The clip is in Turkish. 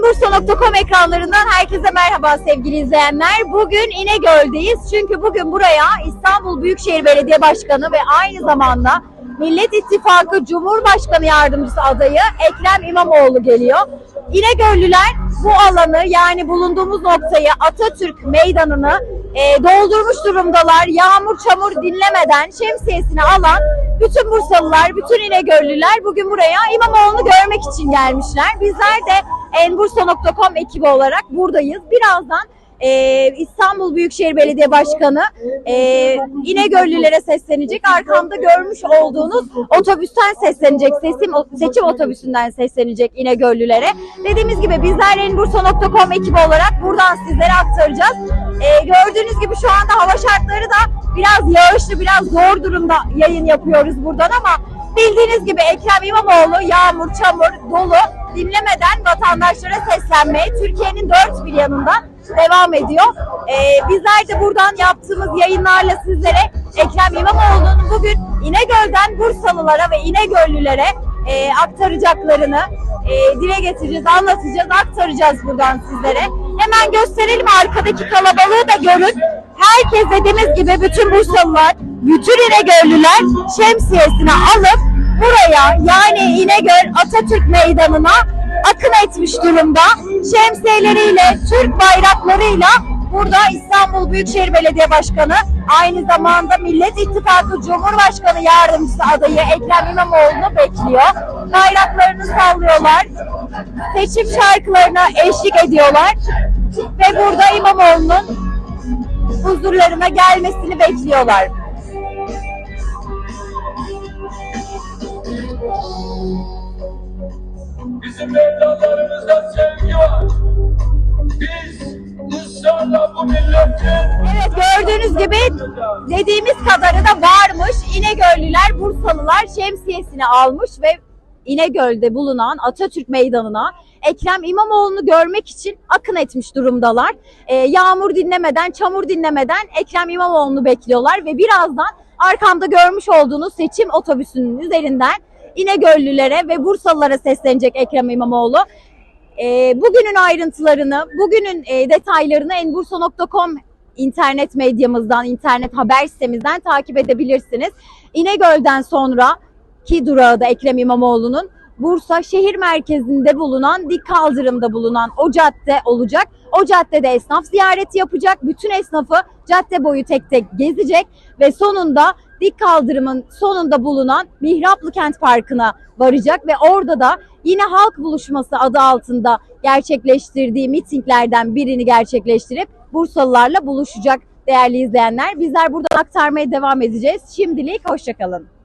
Enbursa.com ekranlarından herkese merhaba sevgili izleyenler. Bugün İnegöl'deyiz çünkü bugün buraya İstanbul Büyükşehir Belediye Başkanı ve aynı zamanda Millet İttifakı Cumhurbaşkanı Yardımcısı adayı Ekrem İmamoğlu geliyor. İnegöllüler bu alanı yani bulunduğumuz noktayı Atatürk Meydanı'nı e, doldurmuş durumdalar. Yağmur çamur dinlemeden şemsiyesini alan bütün Bursalılar, bütün İnegöllüler bugün buraya İmamoğlu'nu görmek için gelmişler. Bizler de enbursa.com ekibi olarak buradayız. Birazdan e, İstanbul Büyükşehir Belediye Başkanı e, İnegöllülere seslenecek. Arkamda görmüş olduğunuz otobüsten seslenecek. Sesim, seçim otobüsünden seslenecek İnegöllülere. Dediğimiz gibi bizler enbursa.com ekibi olarak buradan sizlere aktaracağız. E, gördüğünüz gibi şu anda hava şartları da biraz yağışlı, biraz zor durumda yayın yapıyoruz buradan ama bildiğiniz gibi Ekrem İmamoğlu yağmur, çamur, dolu dinlemeden vatandaşlara seslenmeye Türkiye'nin dört bir yanından devam ediyor. Ee, bizler de buradan yaptığımız yayınlarla sizlere Ekrem İmamoğlu'nun bugün İnegöl'den Bursalılara ve İnegöllülere e, aktaracaklarını e, dile getireceğiz, anlatacağız, aktaracağız buradan sizlere. Hemen gösterelim arkadaki kalabalığı da görün. Herkes dediğimiz gibi bütün Bursalılar, bütün İnegöllüler şemsiyesini alıp buraya yani İnegöl Atatürk Meydanı'na akın etmiş durumda. Şemsiyeleriyle, Türk bayraklarıyla burada İstanbul Büyükşehir Belediye Başkanı aynı zamanda Millet İttifakı Cumhurbaşkanı Yardımcısı adayı Ekrem İmamoğlu'nu bekliyor. Bayraklarını sallıyorlar. Seçim şarkılarına eşlik ediyorlar. Ve burada İmamoğlu'nun huzurlarına gelmesini bekliyorlar. Bizim evlatlarımızda sevgi var. Biz ısrarla bu milletin Evet gördüğünüz gibi dediğimiz kadarı da varmış. İnegöllüler, Bursalılar şemsiyesini almış ve İnegöl'de bulunan Atatürk Meydanı'na Ekrem İmamoğlu'nu görmek için akın etmiş durumdalar. Ee, yağmur dinlemeden, çamur dinlemeden Ekrem İmamoğlu'nu bekliyorlar ve birazdan arkamda görmüş olduğunuz seçim otobüsünün üzerinden İnegöllülere ve Bursalılara seslenecek Ekrem İmamoğlu. Ee, bugünün ayrıntılarını, bugünün e, detaylarını enbursa.com internet medyamızdan, internet haber sitemizden takip edebilirsiniz. İnegöl'den sonra ki durağı da Ekrem İmamoğlu'nun Bursa şehir merkezinde bulunan dik kaldırımda bulunan o cadde olacak. O caddede esnaf ziyareti yapacak. Bütün esnafı cadde boyu tek tek gezecek ve sonunda dik kaldırımın sonunda bulunan Mihraplı Kent Parkı'na varacak ve orada da yine halk buluşması adı altında gerçekleştirdiği mitinglerden birini gerçekleştirip Bursalılarla buluşacak değerli izleyenler. Bizler buradan aktarmaya devam edeceğiz. Şimdilik hoşçakalın.